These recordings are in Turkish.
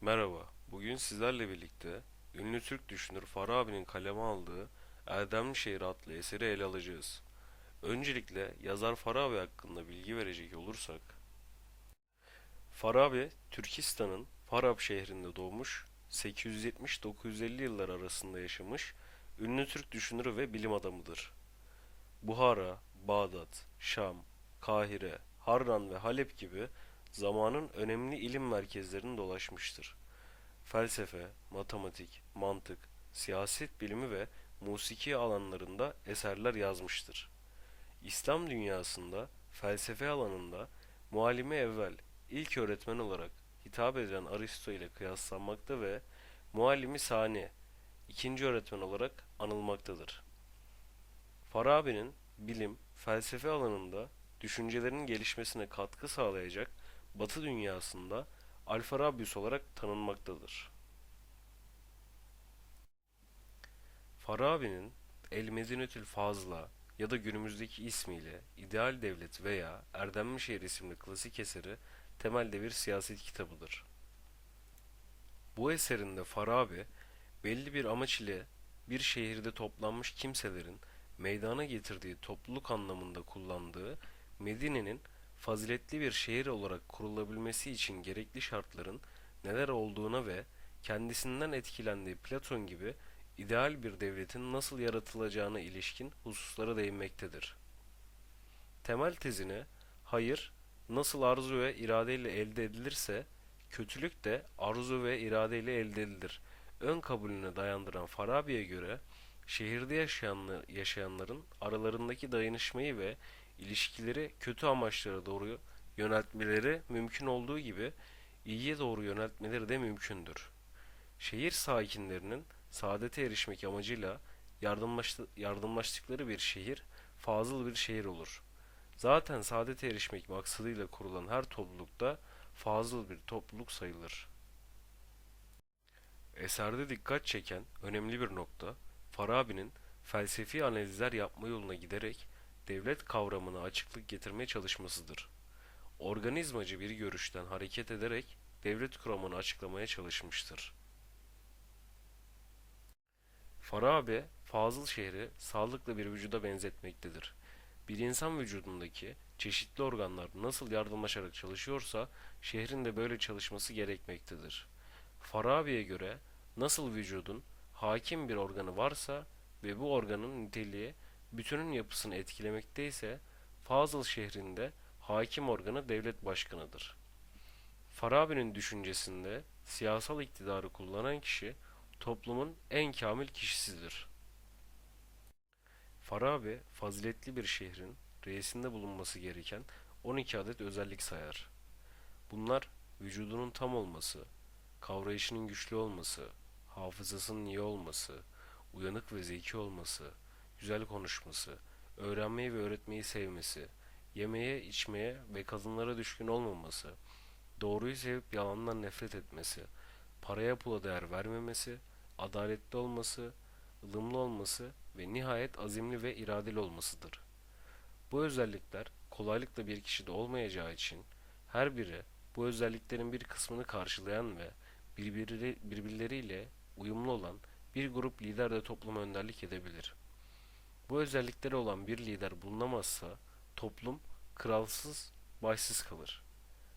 Merhaba, bugün sizlerle birlikte ünlü Türk düşünür Farabi'nin kaleme aldığı Erdemli Şehir adlı eseri ele alacağız. Öncelikle yazar Farabi hakkında bilgi verecek olursak, Farabi, Türkistan'ın Farab şehrinde doğmuş, 870-950 yıllar arasında yaşamış, ünlü Türk düşünürü ve bilim adamıdır. Buhara, Bağdat, Şam, Kahire, Harran ve Halep gibi zamanın önemli ilim merkezlerini dolaşmıştır. Felsefe, matematik, mantık, siyaset bilimi ve musiki alanlarında eserler yazmıştır. İslam dünyasında felsefe alanında muallime evvel ilk öğretmen olarak hitap edilen Aristo ile kıyaslanmakta ve muallimi sani ikinci öğretmen olarak anılmaktadır. Farabi'nin bilim, felsefe alanında düşüncelerinin gelişmesine katkı sağlayacak Batı dünyasında Alfarabius olarak tanınmaktadır. Farabi'nin El Medinetül Fazla ya da günümüzdeki ismiyle İdeal Devlet veya Erdemli Şehir isimli klasik eseri temelde bir siyaset kitabıdır. Bu eserinde Farabi belli bir amaç ile bir şehirde toplanmış kimselerin meydana getirdiği topluluk anlamında kullandığı Medine'nin faziletli bir şehir olarak kurulabilmesi için gerekli şartların neler olduğuna ve kendisinden etkilendiği Platon gibi ideal bir devletin nasıl yaratılacağına ilişkin hususlara değinmektedir. Temel tezine hayır nasıl arzu ve iradeyle elde edilirse kötülük de arzu ve iradeyle elde edilir. Ön kabulüne dayandıran Farabi'ye göre şehirde yaşayanlı- yaşayanların aralarındaki dayanışmayı ve ilişkileri kötü amaçlara doğru yöneltmeleri mümkün olduğu gibi iyiye doğru yöneltmeleri de mümkündür. Şehir sakinlerinin saadete erişmek amacıyla yardımlaştı- yardımlaştıkları bir şehir fazıl bir şehir olur. Zaten saadete erişmek maksadıyla kurulan her toplulukta fazıl bir topluluk sayılır. Eserde dikkat çeken önemli bir nokta, Farabi'nin felsefi analizler yapma yoluna giderek devlet kavramına açıklık getirmeye çalışmasıdır. Organizmacı bir görüşten hareket ederek devlet kuramını açıklamaya çalışmıştır. Farabi, Fazıl şehri sağlıklı bir vücuda benzetmektedir. Bir insan vücudundaki çeşitli organlar nasıl yardımlaşarak çalışıyorsa şehrin de böyle çalışması gerekmektedir. Farabi'ye göre nasıl vücudun hakim bir organı varsa ve bu organın niteliği bütünün yapısını etkilemekteyse Fazıl şehrinde hakim organı devlet başkanıdır. Farabi'nin düşüncesinde siyasal iktidarı kullanan kişi toplumun en kamil kişisidir. Farabi, faziletli bir şehrin reisinde bulunması gereken 12 adet özellik sayar. Bunlar vücudunun tam olması, kavrayışının güçlü olması, hafızasının iyi olması, uyanık ve zeki olması, güzel konuşması, öğrenmeyi ve öğretmeyi sevmesi, yemeye, içmeye ve kadınlara düşkün olmaması, doğruyu sevip yalandan nefret etmesi, paraya pula değer vermemesi, adaletli olması, ılımlı olması ve nihayet azimli ve iradeli olmasıdır. Bu özellikler kolaylıkla bir kişide olmayacağı için her biri bu özelliklerin bir kısmını karşılayan ve birbirleriyle uyumlu olan bir grup lider de topluma önderlik edebilir. Bu özellikleri olan bir lider bulunamazsa toplum kralsız, başsız kalır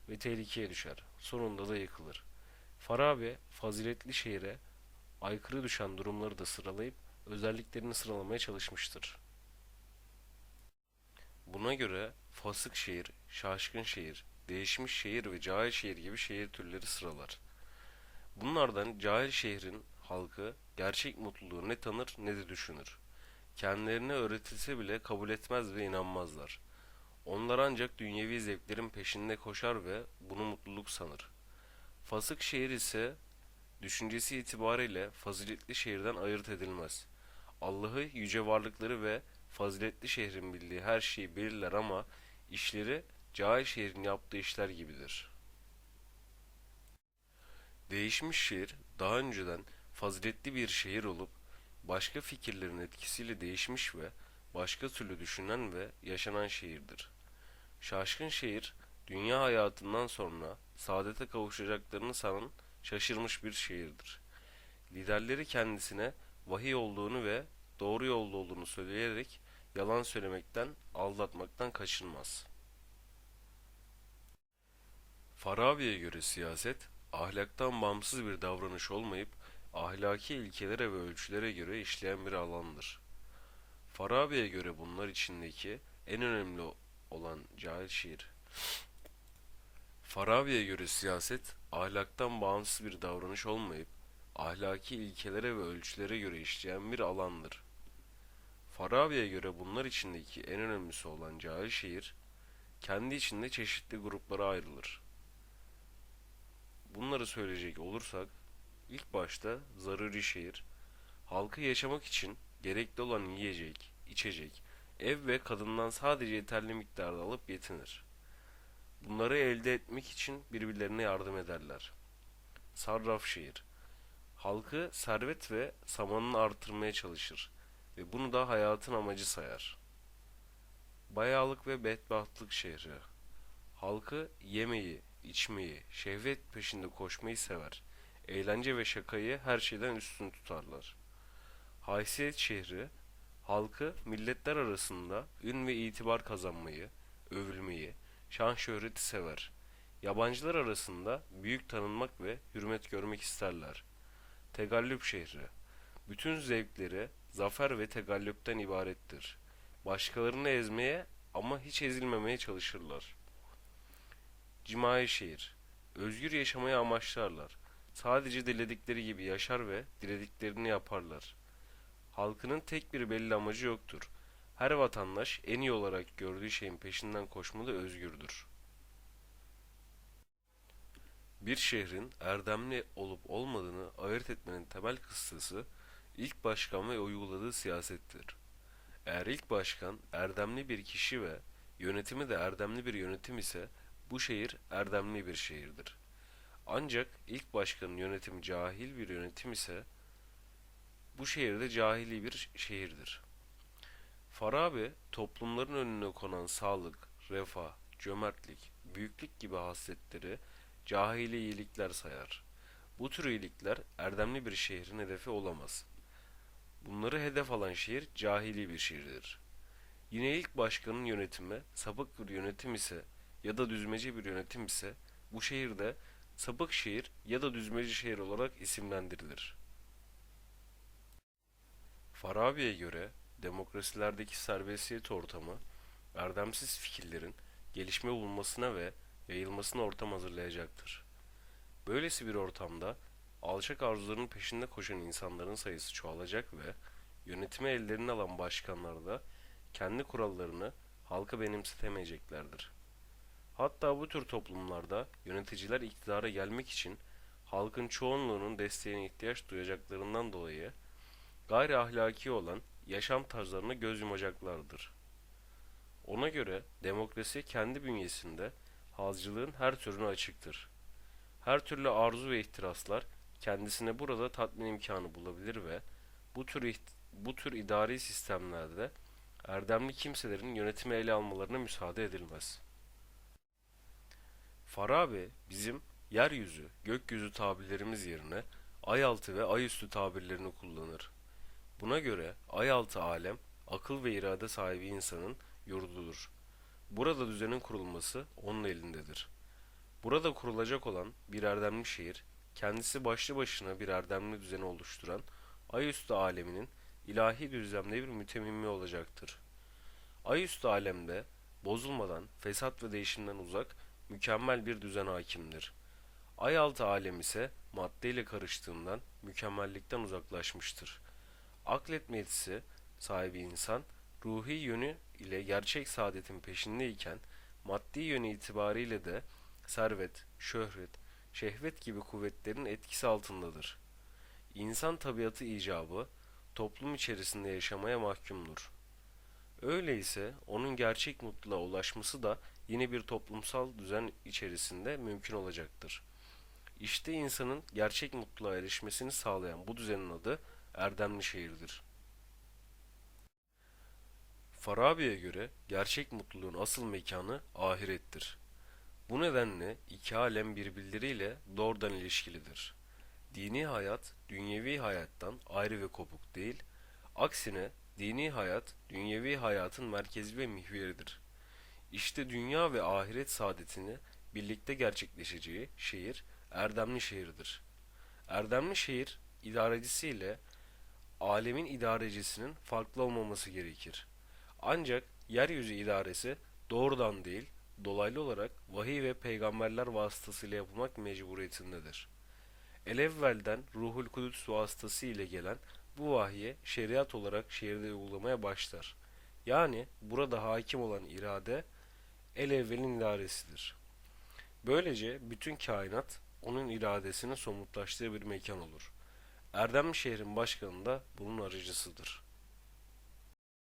ve tehlikeye düşer. Sonunda da yıkılır. Farabi faziletli şehre aykırı düşen durumları da sıralayıp özelliklerini sıralamaya çalışmıştır. Buna göre fasık şehir, şaşkın şehir, değişmiş şehir ve cahil şehir gibi şehir türleri sıralar. Bunlardan cahil şehrin halkı gerçek mutluluğu ne tanır ne de düşünür. Kendilerine öğretilse bile kabul etmez ve inanmazlar. Onlar ancak dünyevi zevklerin peşinde koşar ve bunu mutluluk sanır. Fasık şehir ise düşüncesi itibariyle faziletli şehirden ayırt edilmez. Allah'ı yüce varlıkları ve faziletli şehrin bildiği her şeyi bilirler ama işleri cahil şehrin yaptığı işler gibidir. Değişmiş şehir daha önceden faziletli bir şehir olup başka fikirlerin etkisiyle değişmiş ve başka türlü düşünen ve yaşanan şehirdir. Şaşkın şehir dünya hayatından sonra saadete kavuşacaklarını sanan şaşırmış bir şehirdir. Liderleri kendisine vahiy olduğunu ve doğru yolda olduğunu söyleyerek yalan söylemekten, aldatmaktan kaçınmaz. Farabi'ye göre siyaset, ahlaktan bağımsız bir davranış olmayıp, ahlaki ilkelere ve ölçülere göre işleyen bir alandır. Farabi'ye göre bunlar içindeki en önemli olan cahil şiir. Farabi'ye göre siyaset, ahlaktan bağımsız bir davranış olmayıp, ahlaki ilkelere ve ölçülere göre işleyen bir alandır. Farabi'ye göre bunlar içindeki en önemlisi olan cahil şehir, kendi içinde çeşitli gruplara ayrılır. Bunları söyleyecek olursak, ilk başta zaruri şehir, halkı yaşamak için gerekli olan yiyecek, içecek, ev ve kadından sadece yeterli miktarda alıp yetinir. Bunları elde etmek için birbirlerine yardım ederler. Sarraf şehir, halkı servet ve samanını artırmaya çalışır ve bunu da hayatın amacı sayar. Bayağılık ve bedbahtlık şehri. Halkı yemeyi, içmeyi, şehvet peşinde koşmayı sever. Eğlence ve şakayı her şeyden üstün tutarlar. Haysiyet şehri, halkı milletler arasında ün ve itibar kazanmayı, övülmeyi, şan şöhreti sever. Yabancılar arasında büyük tanınmak ve hürmet görmek isterler. Tegallüp şehri, bütün zevkleri zafer ve tegallüpten ibarettir. Başkalarını ezmeye ama hiç ezilmemeye çalışırlar. Cimai şehir. Özgür yaşamayı amaçlarlar. Sadece diledikleri gibi yaşar ve dilediklerini yaparlar. Halkının tek bir belli amacı yoktur. Her vatandaş en iyi olarak gördüğü şeyin peşinden koşmalı özgürdür. Bir şehrin erdemli olup olmadığını ayırt etmenin temel kıstası ilk başkan ve uyguladığı siyasettir. Eğer ilk başkan erdemli bir kişi ve yönetimi de erdemli bir yönetim ise bu şehir erdemli bir şehirdir. Ancak ilk başkanın yönetimi cahil bir yönetim ise bu şehirde cahili bir şehirdir. Farabi toplumların önüne konan sağlık, refah, cömertlik, büyüklük gibi hasletleri cahili iyilikler sayar. Bu tür iyilikler erdemli bir şehrin hedefi olamaz. Bunları hedef alan şehir cahili bir şehirdir. Yine ilk başkanın yönetimi sapık bir yönetim ise ya da düzmece bir yönetim ise bu şehirde sapık şehir ya da düzmece şehir olarak isimlendirilir. Farabi'ye göre demokrasilerdeki serbestiyet ortamı erdemsiz fikirlerin gelişme bulmasına ve yayılmasına ortam hazırlayacaktır. Böylesi bir ortamda alçak arzuların peşinde koşan insanların sayısı çoğalacak ve yönetimi ellerine alan başkanlar da kendi kurallarını halka benimsetemeyeceklerdir. Hatta bu tür toplumlarda yöneticiler iktidara gelmek için halkın çoğunluğunun desteğine ihtiyaç duyacaklarından dolayı gayri ahlaki olan yaşam tarzlarına göz yumacaklardır. Ona göre demokrasi kendi bünyesinde halcılığın her türüne açıktır. Her türlü arzu ve ihtiraslar kendisine burada tatmin imkanı bulabilir ve bu tür bu tür idari sistemlerde erdemli kimselerin yönetimi ele almalarına müsaade edilmez. Farabi bizim yeryüzü, gökyüzü tabirlerimiz yerine ayaltı ve ayüstü tabirlerini kullanır. Buna göre ayaltı alem akıl ve irade sahibi insanın yurdudur. Burada düzenin kurulması onun elindedir. Burada kurulacak olan bir erdemli şehir, kendisi başlı başına bir erdemli düzeni oluşturan ayüstü aleminin ilahi düzlemde bir mütemmimi olacaktır. Ayüstü alemde bozulmadan, fesat ve değişimden uzak, mükemmel bir düzen hakimdir. Ayaltı alem ise maddeyle karıştığından mükemmellikten uzaklaşmıştır. Akletme yetisi sahibi insan, ruhi yönü ile gerçek saadetin peşindeyken, maddi yönü itibariyle de servet, şöhret, şehvet gibi kuvvetlerin etkisi altındadır. İnsan tabiatı icabı, toplum içerisinde yaşamaya mahkumdur. Öyleyse onun gerçek mutluluğa ulaşması da yine bir toplumsal düzen içerisinde mümkün olacaktır. İşte insanın gerçek mutluluğa erişmesini sağlayan bu düzenin adı erdemli şehirdir. Farabi'ye göre gerçek mutluluğun asıl mekanı ahirettir. Bu nedenle iki alem birbirleriyle doğrudan ilişkilidir. Dini hayat, dünyevi hayattan ayrı ve kopuk değil, aksine dini hayat, dünyevi hayatın merkezi ve mihveridir. İşte dünya ve ahiret saadetini birlikte gerçekleşeceği şehir, erdemli şehirdir. Erdemli şehir, idarecisiyle alemin idarecisinin farklı olmaması gerekir. Ancak yeryüzü idaresi doğrudan değil, dolaylı olarak vahiy ve peygamberler vasıtasıyla yapılmak mecburiyetindedir. Elevvelden Ruhul Kudüs vasıtası ile gelen bu vahiye şeriat olarak şehirde uygulamaya başlar. Yani burada hakim olan irade el evvelin idaresidir. Böylece bütün kainat onun iradesini somutlaştığı bir mekan olur. Erdemli şehrin başkanı da bunun aracısıdır.